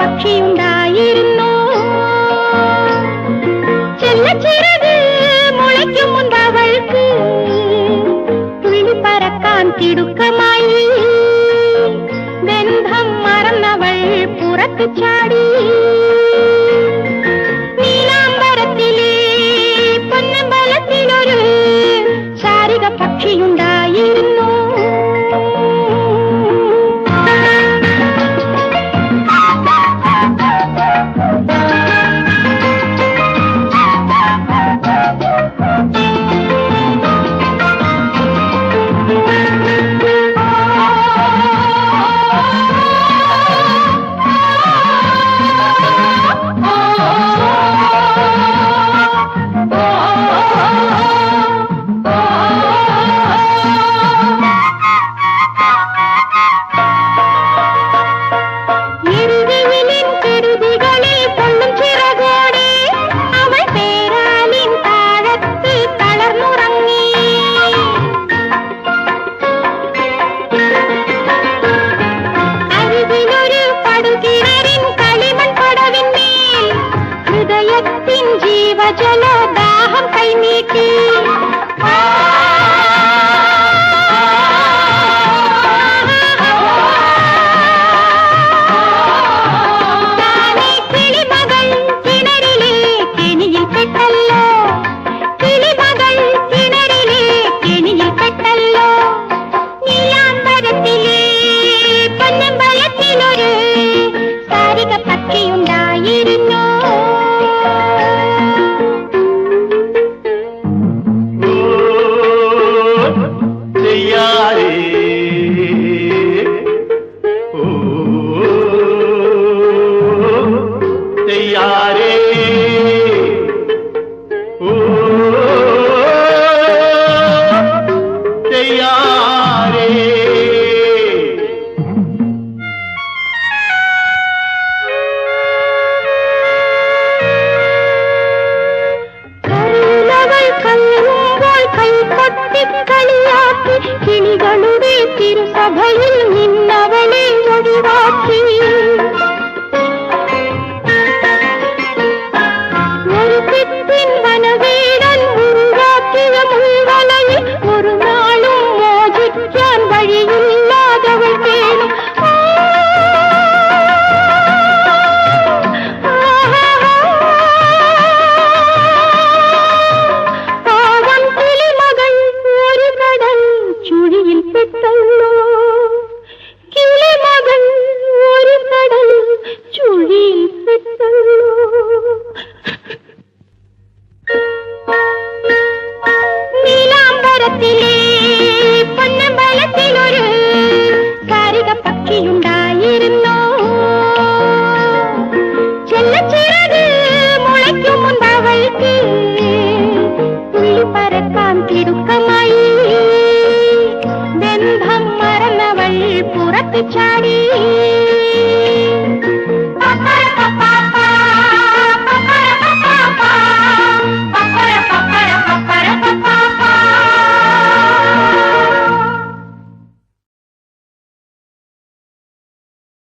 പക്ഷിയുണ്ടായിരുന്നു. ചെല്ലച്ചിറത് മുളയ്ക്കും മുന്തവൾക്ക് തുള്ളി പറക്കാൻ തിടുക്കമായി. ബന്ധം മറന്നവൾ പുറത്തു ചാടി. छड़ी